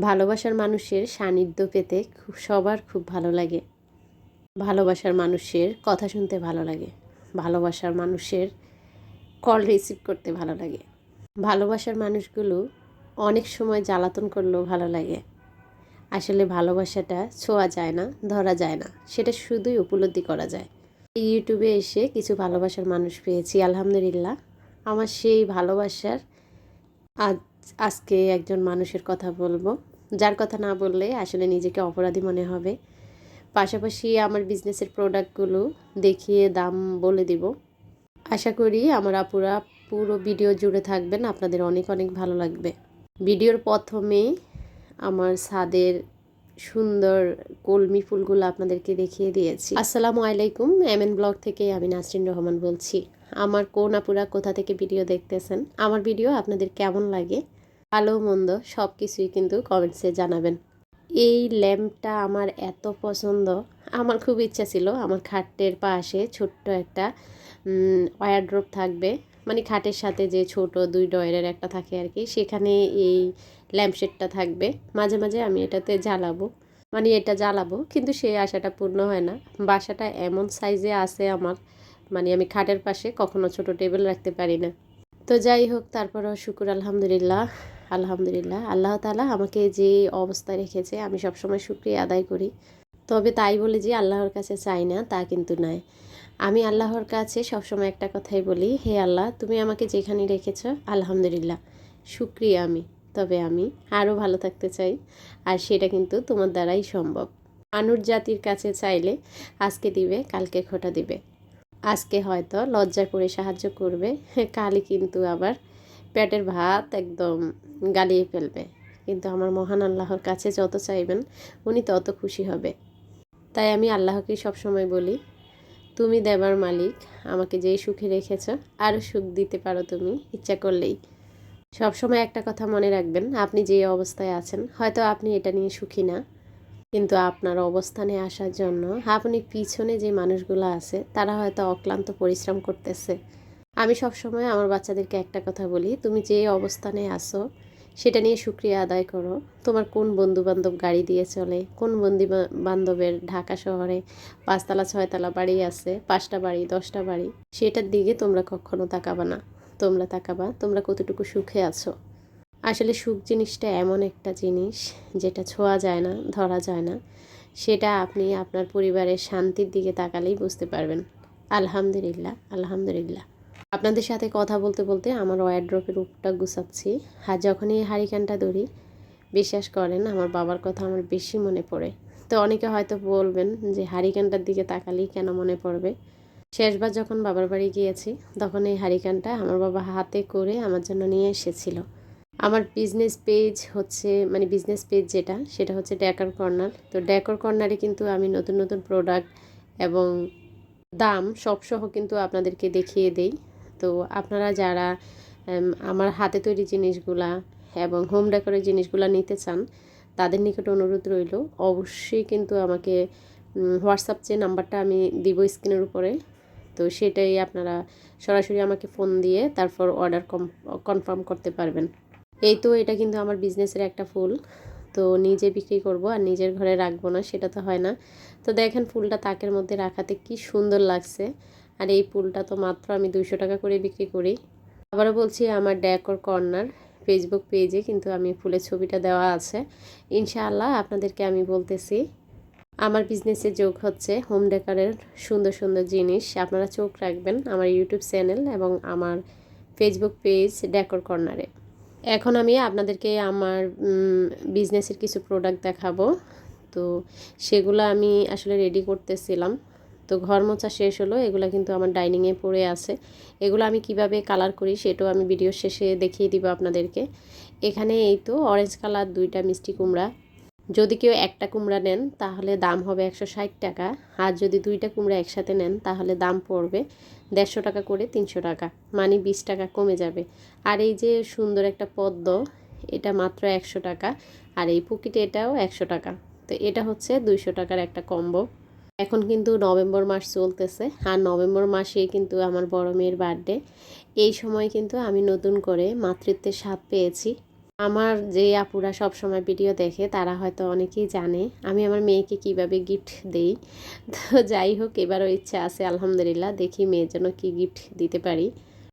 ভালোবাসার মানুষের সান্নিধ্য পেতে সবার খুব ভালো লাগে। ভালোবাসার মানুষের কথা শুনতে ভালো লাগে। ভালোবাসার মানুষের কল রিসিভ করতে ভালো লাগে। ভালোবাসার মানুষগুলো অনেক সময় জ্বালাতন করলেও ভালো লাগে। আসলে ভালোবাসাটা ছোঁয়া যায় না, ধরা যায় না। সেটা শুধুই উপলব্ধি করা যায়। এই ইউটিউবে এসে কিছু ভালোবাসার মানুষ পেয়েছি, আলহামদুলিল্লাহ। আমার সেই ভালোবাসার আজকে একজন মানুষের কথা বলব। যার কথা না বললে আসলে নিজেকে অপরাধী মনে হবে। পাশাপাশি আমার বিজনেসের প্রোডাক্টগুলো দেখিয়ে দাম বলে দিব। আশা করি আমার আপুরা পুরো ভিডিও জুড়ে থাকবেন, আপনাদের অনেক অনেক ভালো লাগবে। ভিডিওর প্রথমে আমার ছাদের সুন্দর কলমি ফুলগুলো আপনাদেরকে দেখিয়ে দিয়েছি। আসসালামু আলাইকুম এম এন ব্লগ থেকে আমি নাসরিন রহমান বলছি। আমার কোন আপুরা কোথা থেকে ভিডিও দেখতেছেন? আমার ভিডিও আপনাদের কেমন লাগে? ভালো মন্দ সব কিছুই কিন্তু কমেন্টসে জানাবেন। এই ল্যাম্পটা আমার এত পছন্দ। আমার খুব ইচ্ছা ছিল, আমার খাটের পাশে ছোট্ট একটা ওয়ারড্রপ থাকবে। মানে খাটের সাথে যে ছোট দুই ডয়ের একটা থাকে আর কি সেখানে এই ল্যাম্পশেডটা থাকবে। মাঝে মাঝে আমি এটাতে জ্বালাবো। মানে এটা জ্বালাবো, কিন্তু সেই আশাটা পূর্ণ হয় না। বাসাটা এমন সাইজে আছে আমার মানে আমি খাটের পাশে কখনো ছোট টেবিল রাখতে পারি না। তো যাই হোক, তারপরও শুকুর আলহামদুলিল্লাহ। আলহামদুলিল্লাহ। আল্লাহ তালা আমাকে যে অবস্থায় রেখেছে, আমি সবসময় শুক্রিয়া আদায় করি। তবে তাই বলে যে আল্লাহর কাছে চাই না, তা কিন্তু নয়। আমি আল্লাহর কাছে সবসময় একটা কথাই বলি, হে আল্লাহ, তুমি আমাকে যেখানে রেখেছ, আলহামদুলিল্লাহ। শুক্রিয়া আমি, তবে আমি আরও ভালো থাকতে চাই, আর সেটা কিন্তু তোমার দ্বারাই সম্ভব। মানুষ জাতির কাছে চাইলে আজকে দিবে, কালকে খোটা দিবে। আজকে হয়তো লজ্জা করে সাহায্য করবে, কালই কিন্তু আবার পেটের ভাত একদম গালিয়ে ফেলবে। কিন্তু আমার মহান আল্লাহর কাছে যত চাইবেন, উনি তত খুশি হবে। তাই আমি আল্লাহকে সবসময় বলি, তুমি দেবার মালিক, আমাকে যেই সুখে রেখেছ আরও সুখ দিতে পারো তুমি, ইচ্ছা করলেই। সবসময় একটা কথা মনে রাখবেন, আপনি যে অবস্থায় আছেন, হয়তো আপনি এটা নিয়ে সুখী না। কিন্তু আপনার অবস্থানে আসার জন্য, আপনি পিছনে যে মানুষগুলো আছে, তারা হয়তো অক্লান্ত পরিশ্রম করতেছে। আমি সবসময় আমার বাচ্চাদেরকে একটা কথা বলি, তুমি যে অবস্থানে আসো সেটা নিয়ে সুক্রিয়া আদায় করো। তোমার কোন বন্ধু বান্ধব গাড়ি দিয়ে চলে, কোন বন্ধু বান্ধবের ঢাকা শহরে পাঁচতলা, ছয়তলা বাড়ি আছে, পাঁচটা বাড়ি, দশটা বাড়ি, সেটার দিকে তোমরা কখনো তাকাবা না। তোমরা তাকাবা, তোমরা কতটুকু সুখে আছো? আসলে সুখ জিনিসটা এমন একটা জিনিস যেটা ছোঁয়া যায় না, ধরা যায় না। সেটা আপনি আপনার পরিবারের শান্তির দিকে তাকালেই বুঝতে পারবেন। আলহামদুলিল্লাহ আলহামদুলিল্লাহ। আপনাদের সাথে কথা বলতে বলতে আমার ওয়ারড্রপের উপটা গুছাচ্ছি। আর যখনই এই হারিকানটা ধরি, বিশ্বাস করেন, আমার বাবার কথা আমার বেশি মনে পড়ে। তো অনেকে হয়তো বলবেন যে, হারিকানটার দিকে তাকালেই কেন মনে পড়বে? শেষবার যখন বাবার বাড়ি গিয়েছি, তখন এই হারিকানটা আমার বাবা হাতে করে আমার জন্য নিয়ে এসেছিল। আমার বিজনেস পেজ হচ্ছে মানে বিজনেস পেজ যেটা, সেটা হচ্ছে ড্যাকর কর্নার তো ড্যাকর কর্নারে কিন্তু আমি নতুন নতুন প্রোডাক্ট এবং দাম সবসহ কিন্তু আপনাদেরকে দেখিয়ে দেই। তো আপনারা যারা আমার হাতে তৈরি জিনিসগুলা এবং হোম ডেকোরের জিনিসগুলা নিতে চান, তাদের নিকট অনুরোধ রইল, অবশ্যই কিন্তু আমাকে হোয়াটসঅ্যাপ যে নাম্বারটা আমি দিব স্ক্রিনের উপরে, তো সেটাই আপনারা সরাসরি আমাকে ফোন দিয়ে তারপর অর্ডার কনফার্ম করতে পারবেন। এই তো এটা কিন্তু আমার বিজনেসের একটা ফুল, তো নিজে বিক্রি করব আর নিজের ঘরে রাখব না, সেটা তো হয় না। তো দেখেন ফুলটা তাকের মধ্যে রাখাতে কি সুন্দর লাগছে। আর এই ফুলটা তো মাত্র আমি দুশো টাকা করে বিক্রি করি। আবারও বলছি, আমার ড্যাকর কর্নার ফেসবুক পেজে কিন্তু আমি ফুলের ছবিটা দেওয়া আছে। ইনশাআল্লাহ আপনাদেরকে আমি বলতেছি, আমার বিজনেসে যোগ হচ্ছে হোম ডেকারের সুন্দর সুন্দর জিনিস। আপনারা চোখ রাখবেন আমার ইউটিউব চ্যানেল এবং আমার ফেসবুক পেজ ডেকর কর্নারে। এখন আমি আপনাদেরকে আমার বিজনেসের কিছু প্রোডাক্ট দেখাবো। তো সেগুলো আমি আসলে রেডি করতেছিলাম। তো ঘর মোছা শেষ হলো, এগুলো কিন্তু আমার ডাইনিংয়ে পড়ে আছে। এগুলো আমি কীভাবে কালার করি সেটাও আমি ভিডিও শেষে দেখিয়ে দিব আপনাদেরকে। এখানে এই তো অরেঞ্জ কালার দুইটা মিষ্টি কুমড়া। যদি কেউ একটা কুমড়া নেন, তাহলে দাম হবে একশো ষাট টাকা। আর যদি দুইটা কুমড়া একসাথে নেন, তাহলে দাম পড়বে দেড়শো টাকা করে তিনশো টাকা। মানে বিশ টাকা কমে যাবে। আর এই যে সুন্দর একটা পদ্ম, এটা মাত্র একশো টাকা। আর এই পুকিটে এটাও একশো টাকা। তো এটা হচ্ছে দুইশো টাকার একটা কম্বো। এখন কিন্তু নভেম্বর মাস চলতেছে আর নভেম্বর মাসে কিন্তু আমার বড় মেয়ের বার্থডে। এই সময় কিন্তু আমি নতুন করে মাতৃত্বের স্বাদ পেয়েছি। আমার যে আপুরা সব সময় ভিডিও দেখে তারা হয়তো অনেকেই জানে আমি আমার মেয়েকে কীভাবে গিফট দেই। তো যাই হোক, এবারও ইচ্ছা আছে, আলহামদুলিল্লাহ, দেখি মেয়ের জন্য কী গিফট দিতে পারি।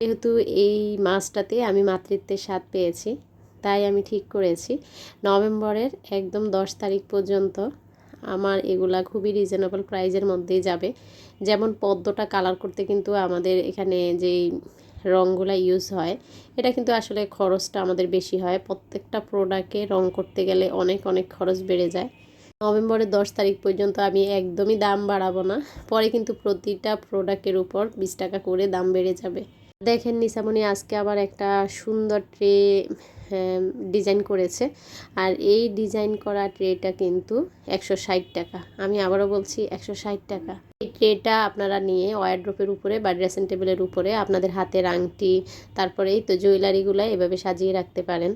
যেহেতু এই মাসটাতে আমি মাতৃত্বের স্বাদ পেয়েছি, তাই আমি ঠিক করেছি। নভেম্বরের একদম দশ তারিখ পর্যন্ত আমার এগুলা খুবই রিজনেবল প্রাইজের মধ্যেই যাবে। যেমন পদ্মটা কালার করতে কিন্তু আমাদের এখানে যেই রঙগুলো ইউজ হয়, এটা কিন্তু আসলে খরচটা আমাদের বেশি হয়। প্রত্যেকটা প্রোডাক্টে রং করতে গেলে অনেক অনেক খরচ বেড়ে যায়। নভেম্বরের দশ তারিখ পর্যন্ত আমি একদমই দাম বাড়াবো না। পরে কিন্তু প্রতিটা প্রোডাক্টের উপর বিশ টাকা করে দাম বেড়ে যাবে। দেখেন নিসামণি আজকে আবার একটা সুন্দর ট্রে ডিজাইন করেছে। আর এই ডিজাইন করা ট্রেটা কিন্তু একশো ষাট টাকা। আমি আবারও বলছি একশো ষাট টাকা। এই ট্রেটা আপনারা নিয়ে ওয়ারড্রপের উপরে বা ড্রেসিং টেবিলের উপরে আপনাদের হাতের আংটি, তারপরে এই তো জুয়েলারিগুলো এভাবে সাজিয়ে রাখতে পারেন।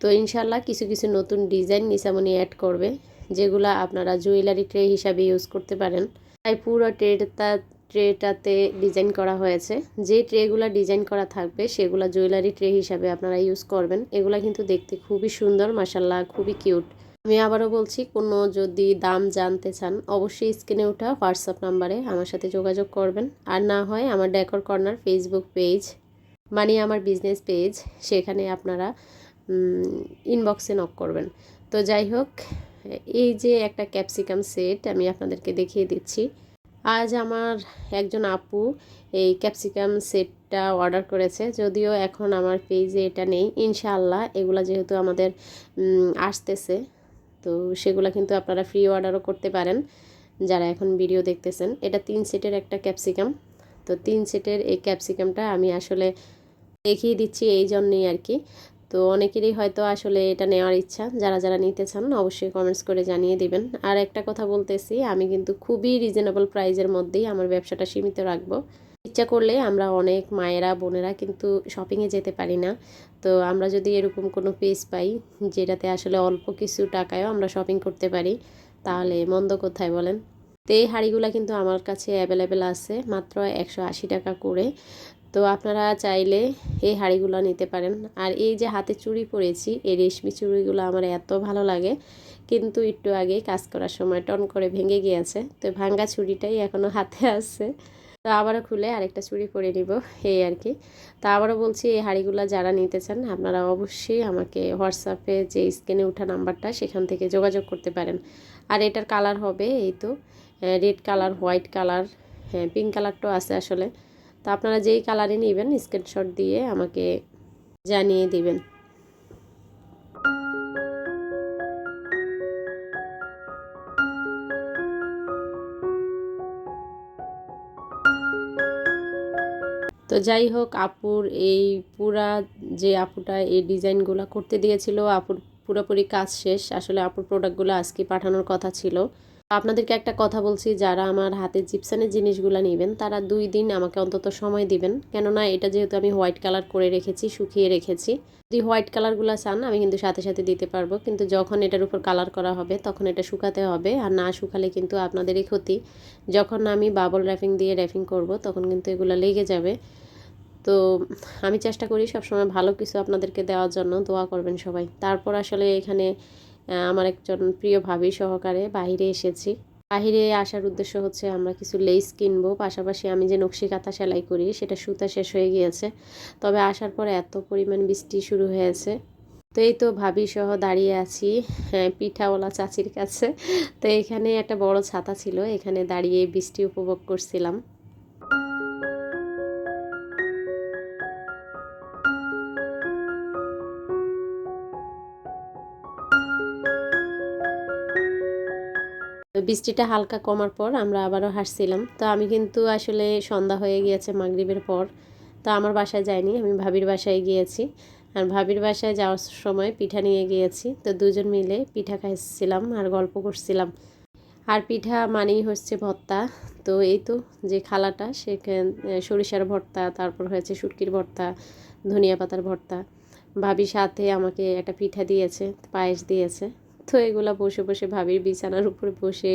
তো ইনশাল্লাহ কিছু কিছু নতুন ডিজাইন নিসামনি অ্যাড করবে, যেগুলো আপনারা জুয়েলারি ট্রে হিসাবে ইউজ করতে পারেন। তাই পুরো ট্রেটা ট্রেটাতে ডিজাইন করা হয়েছে। যে ট্রেগুলো ডিজাইন করা থাকবে, সেগুলো জুয়েলারি ট্রে হিসাবে আপনারা ইউজ করবেন। এগুলো কিন্তু দেখতে খুবই সুন্দর মাসাল্লাহ খুবই কিউট। আমি আবারও বলছি, কোনো যদি দাম জানতে চান, অবশ্যই স্ক্রিনে ওঠা হোয়াটসঅ্যাপ নাম্বারে আমার সাথে যোগাযোগ করবেন। আর না হয় আমার ডেকর কর্নার ফেসবুক পেজ মানে আমার বিজনেস পেজ, সেখানে আপনারা ইনবক্সে নক করবেন। তো যাই হোক, এই যে একটা ক্যাপসিকাম সেট আমি আপনাদেরকে দেখিয়ে দিচ্ছি। আজ আমার একজন আপু এই ক্যাপসিকাম সেটটা অর্ডার করেছে, যদিও এখন আমার পেজে এটা নেই। ইনশাআল্লাহ এগুলো যেহেতু আমাদের আসতেছে, তো সেগুলো কিন্তু আপনারা ফ্রি অর্ডারও করতে পারেন, যারা এখন ভিডিও দেখতেছেন। এটা তিন সেটের একটা ক্যাপসিকাম, তো তিন সেটের এই ক্যাপসিকামটা আমি আসলে দেখিয়ে দিচ্ছি এই জন্যেই আর কি। তো অনেকেরই হয়তো আসলে এটা নেওয়ার ইচ্ছা। যারা যারা নিতে চান অবশ্যই কমেন্টস করে জানিয়ে দিবেন। আর একটা কথা বলতেছি, আমি কিন্তু খুবই রিজনেবল প্রাইজের মধ্যেই আমার ব্যবসাটা সীমিত রাখব। ইচ্ছা করলে আমরা অনেক মায়েরা, বোনেরা কিন্তু শপিংয়ে যেতে পারি না। তো আমরা যদি এরকম কোনো পেজ পাই, যেটাতে আসলে অল্প কিছু টাকায়ও আমরা শপিং করতে পারি, তাহলে মন্দ কোথায় বলেন? তো এই হাঁড়িগুলো কিন্তু আমার কাছে অ্যাভেলেবেল আছে মাত্র একশো আশি টাকা করে। তো আপনারা চাইলে এই হাঁড়িগুলো নিতে পারেন। আর এই যে হাতে চুড়ি পরেছি, এই রেশমি চুড়িগুলো আমার এত ভালো লাগে। কিন্তু একটু আগে কাজ করার সময় টন করে ভেঙে গিয়েছে। তো ভাঙ্গা চুড়িটাই এখনও হাতে আছে। তো আবারও খুলে আরেকটা চুড়ি পরে নিব, এই আর কি। তো আবারও বলছি, এই হাঁড়িগুলো যারা নিতে চান, আপনারা অবশ্যই আমাকে হোয়াটসঅ্যাপে যে স্ক্রিনে ওঠা নাম্বারটা, সেখান থেকে যোগাযোগ করতে পারেন। আর এটার কালার হবে, এই তো রেড কালার, হোয়াইট কালার হ্যাঁ পিঙ্ক কালারটাও আছে আসলে। তো আপনারা যেই কালারে নেবেন স্ক্রিনশট দিয়ে আমাকে জানিয়ে দিবেন। তো যাই হোক, আপুর এই পুরা যে আপুটা এই ডিজাইনগুলো করতে দিয়েছিল, আপুর পুরোপুরি কাজ শেষ। আসলে আপুর প্রোডাক্টগুলো আজকে পাঠানোর কথা ছিল। আপনাদেরকে একটা কথা বলছি, যারা আমার হাতে জিপসানের জিনিসগুলো নেবেন, তারা দুই দিন আমাকে অন্তত সময় দিবেন। কেননা এটা যেহেতু আমি হোয়াইট কালার করে রেখেছি, শুকিয়ে রেখেছি। যদি হোয়াইট কালারগুলো চান, আমি কিন্তু সাথে সাথে দিতে পারব। কিন্তু যখন এটার উপর কালার করা হবে, তখন এটা শুকাতে হবে। আর না শুকালে কিন্তু আপনাদেরই ক্ষতি। যখন আমি বাবল র্যাফিং দিয়ে র্যাফিং করব, তখন কিন্তু এগুলো লেগে যাবে। তো আমি চেষ্টা করি সবসময় ভালো কিছু আপনাদেরকে দেওয়ার জন্য। দোয়া করবেন সবাই। তারপর আসলে এখানে আমার একজন প্রিয় ভাবি সহকারে বাহিরে এসেছি। বাহিরে আসার উদ্দেশ্য হচ্ছে আমরা কিছু লেস কিনবো, পাশাপাশি আমি যে নকশি কাঁথা সেলাই করি, সেটা সুতা শেষ হয়ে গিয়েছে। তবে আসার পর এত পরিমাণ বৃষ্টি শুরু হয়েছে। তো এই তো ভাবি সহ দাঁড়িয়ে আছি হ্যাঁ পিঠাওয়ালা চাচির কাছে। তো এখানে একটা বড় ছাতা ছিল, এখানে দাঁড়িয়ে বৃষ্টি উপভোগ করছিলাম। বৃষ্টিটা হালকা কমার পর আমরা আবারও হাসছিলাম তো আমি কিন্তু আসলে সন্ধ্যা হয়ে গিয়েছে মাগরীবের পর। তো আমার বাসায় যাইনি, আমি ভাবির বাসায় গিয়েছি। আর ভাবির বাসায় যাওয়ার সময় পিঠা নিয়ে গিয়েছি। তো দুজন মিলে পিঠা খাইছিলাম আর গল্প করছিলাম। আর পিঠা মানেই হচ্ছে ভর্তা। তো এই তো যে খালাটা সেখানে সরিষার ভর্তা, তারপর হয়েছে শুটকির ভর্তা, ধনিয়া পাতার ভর্তা। ভাবির সাথে আমাকে একটা পিঠা দিয়েছে, পায়েস দিয়েছে। তো এগুলো বসে বসে ভাবির বিছানার উপরে বসে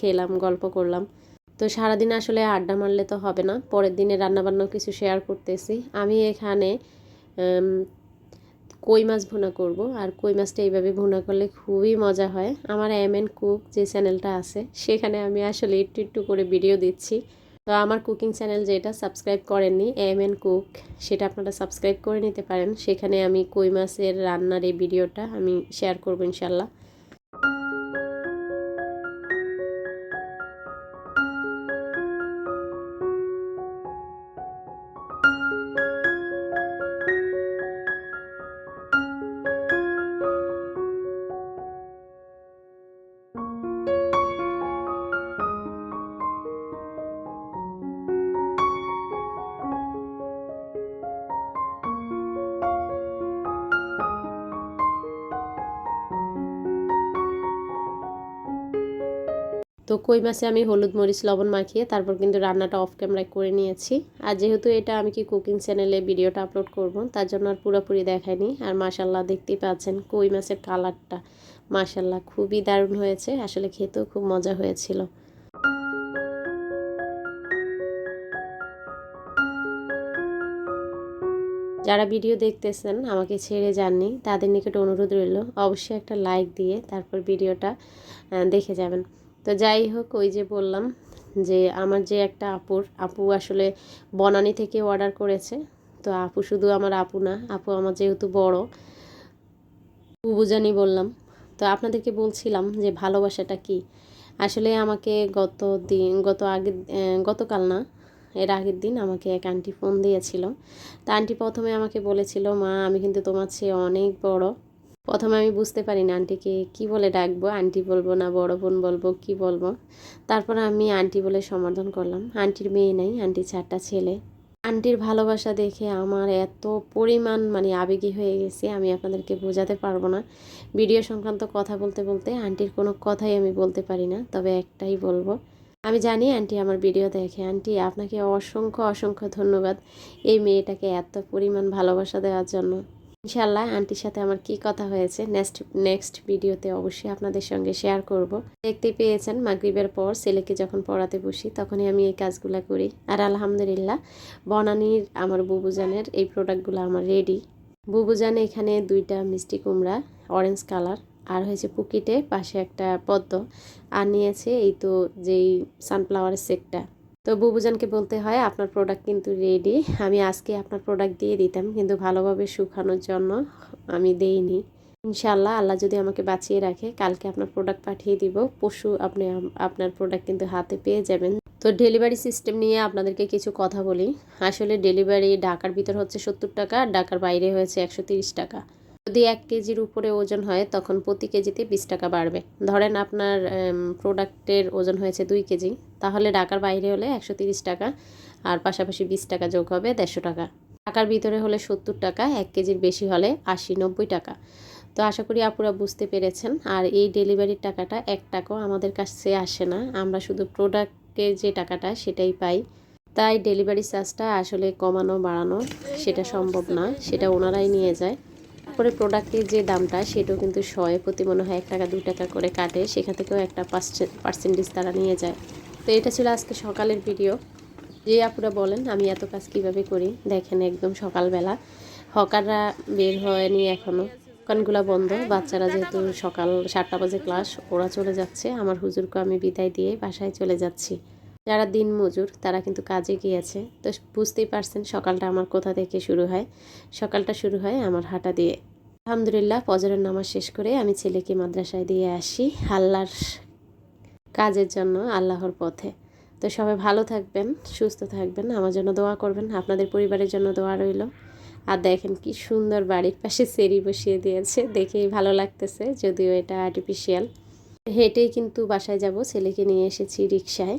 খেলাম, গল্প করলাম। তো সারাদিন আসলে আড্ডা মারলে তো হবে না। পরের দিনে রান্নাবান্নাও কিছু শেয়ার করতেছি। আমি এখানে কই মাছ ভুনা করব। আর কই মাছটা এইভাবে ভুনা করলে খুবই মজা হয়। আমার এম এন কুক যে চ্যানেলটা আছে, সেখানে আমি আসলে একটু একটু করে ভিডিও দিচ্ছি। তো আমার কুকিং চ্যানেল যেটা সাবস্ক্রাইব করেননি এম এন কুক সেটা আপনারা সাবস্ক্রাইব করে নিতে পারেন। সেখানে আমি কই মাছের রান্নার এই ভিডিওটা আমি শেয়ার করব ইনশাল্লাহ you তো কই মাছে আমি হলুদ মরিচ, লবণ মাখিয়ে তারপর কিন্তু রান্নাটা অফ ক্যামেরায় করে নিয়েছি। আর যেহেতু এটা আমি কি কুকিং চ্যানেলে ভিডিওটা আপলোড করব, তার জন্য আর পুরোপুরি দেখায়নি। আর মাশাল্লাহ দেখতেই পাচ্ছেন কই মাছের কালারটা। মাশাল্লাহ খুবই দারুণ হয়েছে, আসলে খেতেও খুব মজা হয়েছিল। যারা ভিডিও দেখতেছেন, আমাকে ছেড়ে যাননি, তাদের নিকট অনুরোধ রইল, অবশ্যই একটা লাইক দিয়ে তারপর ভিডিওটা দেখে যাবেন। তো যাই হোক, ওই যে বললাম যে আমার যে একটা আপুর, আপু আসলে বনানি থেকে অর্ডার করেছে। তো আপু শুধু আমার আপু না, আপু আমার যেহেতু বড় বুবুজানি বললাম। তো আপনাদেরকে বলছিলাম যে ভালোবাসাটা কি? আসলে আমাকে গত দিন, গত আগের গতকাল না, এর আগের দিন আমাকে এক আন্টি ফোন দিয়েছিল। তা আন্টি প্রথমে আমাকে বলেছিল, মা, আমি কিন্তু তোমার চেয়ে অনেক বড়। প্রথমে আমি বুঝতে পারি না আন্টিকে কি বলে ডাকবো, আন্টি বলব না, বড় বোন বলব, কি বলব। তারপর আমি আন্টি বলে সমর্থন করলাম। আন্টির মেয়ে নেই, আন্টি চারটা ছেলে। আন্টির ভালোবাসা দেখে আমার এত পরিমাণ মানে আবেগী হয়ে গেছে, আমি আপনাদেরকে বোঝাতে পারব না। ভিডিও সংক্রান্ত কথা বলতে বলতে আন্টির কোনো কথাই আমি বলতে পারি না, তবে একটাই বলব। আমি জানি আন্টি আমার ভিডিও দেখে। আন্টি, আপনাকে অসংখ্য অসংখ্য ধন্যবাদ এই মেয়েটাকে এত পরিমাণ ভালোবাসা দেওয়ার জন্য। ইনশাল্লাহ আন্টির সাথে আমার কি কথা হয়েছে নেক্সট নেক্সট ভিডিওতে অবশ্যই আপনাদের সঙ্গে শেয়ার করব। দেখতে পেয়েছেন মাগরীবের পর ছেলেকে যখন পড়াতে বসি তখনই আমি এই কাজগুলো করি। আর আলহামদুলিল্লাহ বনানির, আমার বুবুজানের এই প্রোডাক্টগুলো আমার রেডি বুবুজান এখানে দুইটা মিষ্টি কুমড়া অরেঞ্জ কালার আর হয়েছে পুকিটে পাশে একটা পদ্ম। আর নিয়েছে এই তো যেই সানফ্লাওয়ারের সেটটা তো বুবুজানকে বলতে হয়, আপনার প্রোডাক্ট কিন্তু রেডি আমি আজকে আপনার প্রোডাক্ট দিয়ে দিতাম, কিন্তু ভালোভাবে শুকানোর জন্য আমি দেইনি। ইনশাল্লাহ আল্লাহ যদি আমাকে বাঁচিয়ে রাখে, কালকে আপনার প্রোডাক্ট পাঠিয়ে দিব। পশু আপনি আপনার প্রোডাক্ট কিন্তু হাতে পেয়ে যাবেন। তো ডেলিভারি সিস্টেম নিয়ে আপনাদেরকে কিছু কথা বলি। আসলে ডেলিভারি ঢাকার ভিতর হচ্ছে সত্তর টাকা, ঢাকার বাইরে হয়েছে একশো টাকা। যদি এক কেজির উপরে ওজন হয়, তখন প্রতি কেজিতে বিশ টাকা বাড়বে। ধরেন আপনার প্রোডাক্টের ওজন হয়েছে দুই কেজি, তাহলে ঢাকার বাইরে হলে একশো তিরিশ টাকা, আর পাশাপাশি বিশ টাকা যোগ হবে দেড়শো টাকা। ঢাকার ভিতরে হলে সত্তর টাকা, এক কেজির বেশি হলে আশি নব্বই টাকা। তো আশা করি আপুরা বুঝতে পেরেছেন। আর এই ডেলিভারির টাকাটা এক টাকাও আমাদের কাছে আসে না। আমরা শুধু প্রোডাক্টের যে টাকাটা সেটাই পাই। তাই ডেলিভারি চার্জটা আসলে কমানো বাড়ানো সেটা সম্ভব না, সেটা ওনারাই নিয়ে যায়। তারপরে প্রোডাক্টের যে দামটা, সেটাও কিন্তু শয়ে প্রতি মনে হয় এক টাকা দু টাকা করে কাটে। সেখান থেকেও একটা পার্সেন্টেজ তারা নিয়ে যায়। তো এটা ছিল আজকে সকালের ভিডিও যে আপুরা বলেন, আমি এত কাজ কীভাবে করি? দেখেন একদম সকালবেলা। হকাররা বের হয়নি এখনও দোকানগুলো বন্ধ। বাচ্চারা যেহেতু সকাল সাতটা বাজে ক্লাস ওরা চলে যাচ্ছে। আমার হুজুরকে আমি বিদায় দিয়ে বাসায় চলে যাচ্ছি। যারা দিন মজুর তারা কিন্তু কাজে গিয়েছে। তো বুঝতেই পারছেন সকালটা আমার কোথা থেকে শুরু হয়। সকালটা শুরু হয় আমার হাঁটা দিয়ে। আলহামদুলিল্লাহ ফজরের নামাজ শেষ করে আমি ছেলেকে মাদ্রাসায় দিয়ে আসি আল্লাহর কাজের জন্য, আল্লাহর পথে। তো সবাই ভালো থাকবেন, সুস্থ থাকবেন, আমার জন্য দোয়া করবেন, আপনাদের পরিবারের জন্য দোয়া রইল। আর দেখেন কি সুন্দর বাড়ির পাশে সেরি বসিয়ে দিয়েছে, দেখেই ভালো লাগতেছে, যদিও এটা আর্টিফিশিয়াল হেঁটেই কিন্তু বাসায় যাব, ছেলেকে নিয়ে এসেছি রিক্সায়